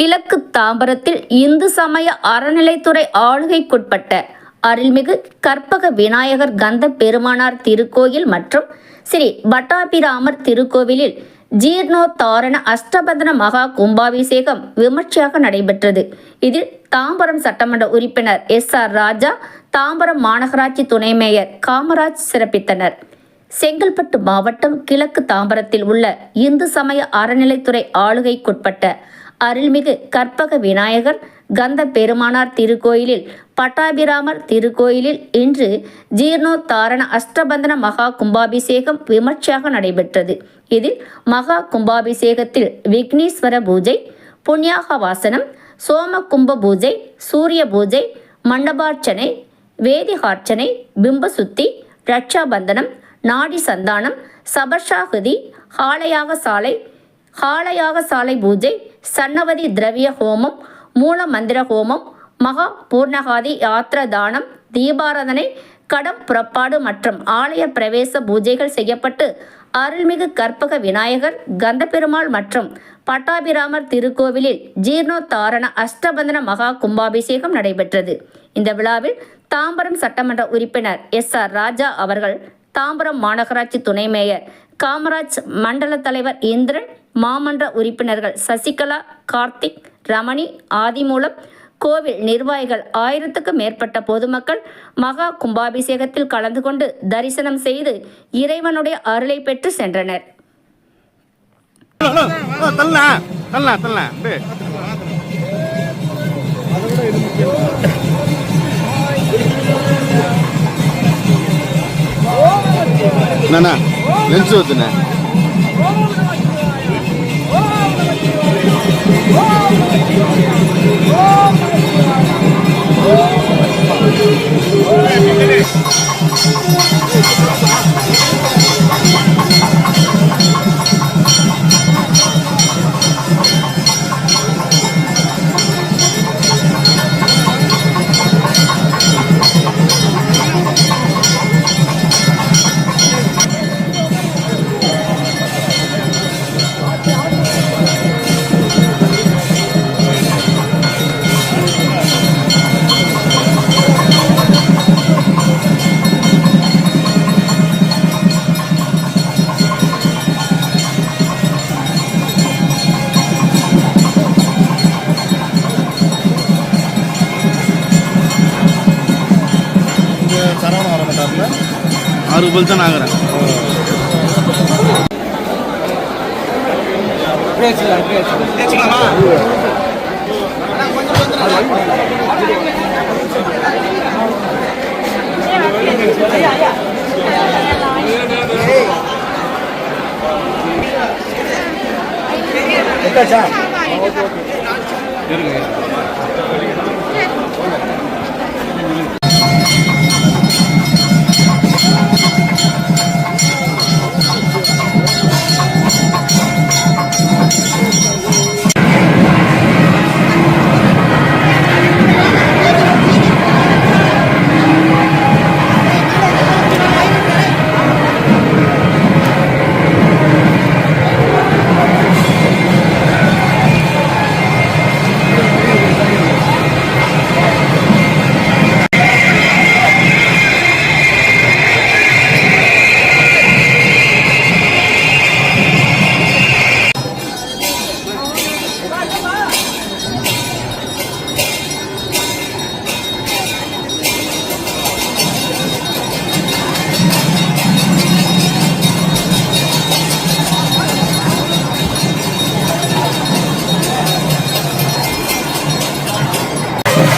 கிழக்கு தாம்பரத்தில் இந்து சமய அறநிலைத்துறை ஆளுகைக்குட்பட்ட அருள்மிகு கற்பக விநாயகர் கந்த பெருமானார் திருக்கோயில் மற்றும் ஸ்ரீ பட்டாபிராமர் திருக்கோவிலில் ஜீர்ணோத்தாரண அஷ்டபந்தன மகா கும்பாபிஷேகம் விமர்சையாக நடைபெற்றது. இதில் தாம்பரம் சட்டமன்ற உறுப்பினர் எஸ். ஆர். ராஜா தாம்பரம் மாநகராட்சி துணை மேயர் காமராஜ் சிறப்பித்தனர். செங்கல்பட்டு மாவட்டம் கிழக்கு தாம்பரத்தில் உள்ள இந்து சமய அறநிலைத்துறை ஆளுகைக்குட்பட்ட அருள்மிகு கற்பக விநாயகர் கந்த பெருமானார் திருக்கோயிலில் பட்டாபிராமர் திருக்கோயிலில் இன்று ஜீர்ணோத்தாரண அஷ்டபந்தன மகா கும்பாபிஷேகம் விமர்சையாக நடைபெற்றது. இதில் மகா கும்பாபிஷேகத்தில் விக்னேஸ்வர பூஜை புண்ணியாக வாசனம் சோம கும்ப பூஜை சூரிய பூஜை மண்டபார்ச்சனை வேதிகார்ச்சனை பிம்பசுத்தி ரட்சாபந்தனம் நாடி சந்தானம் சபர்ஷாகுதி ஹாலயாக சாலை ஹாலயாக சாலை பூஜை சன்னவதி திரவிய ஹோமம் மூல மந்திர ஹோமம் மகா பூர்ணகாதி யாத்திர தானம் தீபாராதனை கடம் புறப்பாடு மற்றும் ஆலய பிரவேச பூஜைகள் செய்யப்பட்டு அருள்மிகு கற்பக விநாயகர் கந்தபெருமாள் மற்றும் பட்டாபிராமர் திருக்கோவிலில் ஜீர்ணோத்தாரண அஷ்டபந்தன மகா கும்பாபிஷேகம் நடைபெற்றது. இந்த விழாவில் தாம்பரம் சட்டமன்ற உறுப்பினர் எஸ் ஆர் ராஜா அவர்கள் தாம்பரம் மாநகராட்சி துணை மேயர் காமராஜ் மண்டல தலைவர் இந்திரன் மாமன்ற உறுப்பினர்கள் சசிகலா கார்த்திக் ரமணி ஆதிமூலம் கோவில் நிர்வாகிகள் ஆயிரத்துக்கும் மேற்பட்ட பொதுமக்கள் மகா கும்பாபிஷேகத்தில் கலந்து கொண்டு தரிசனம் செய்து இறைவனுடைய அருளை பெற்று சென்றனர். லென்ஸ் ஊத்துண்ணே சரவணம் வர மாட்டார்ல ஆறு ரூபாய் தான் ஆகுறேன். இருக்குங்க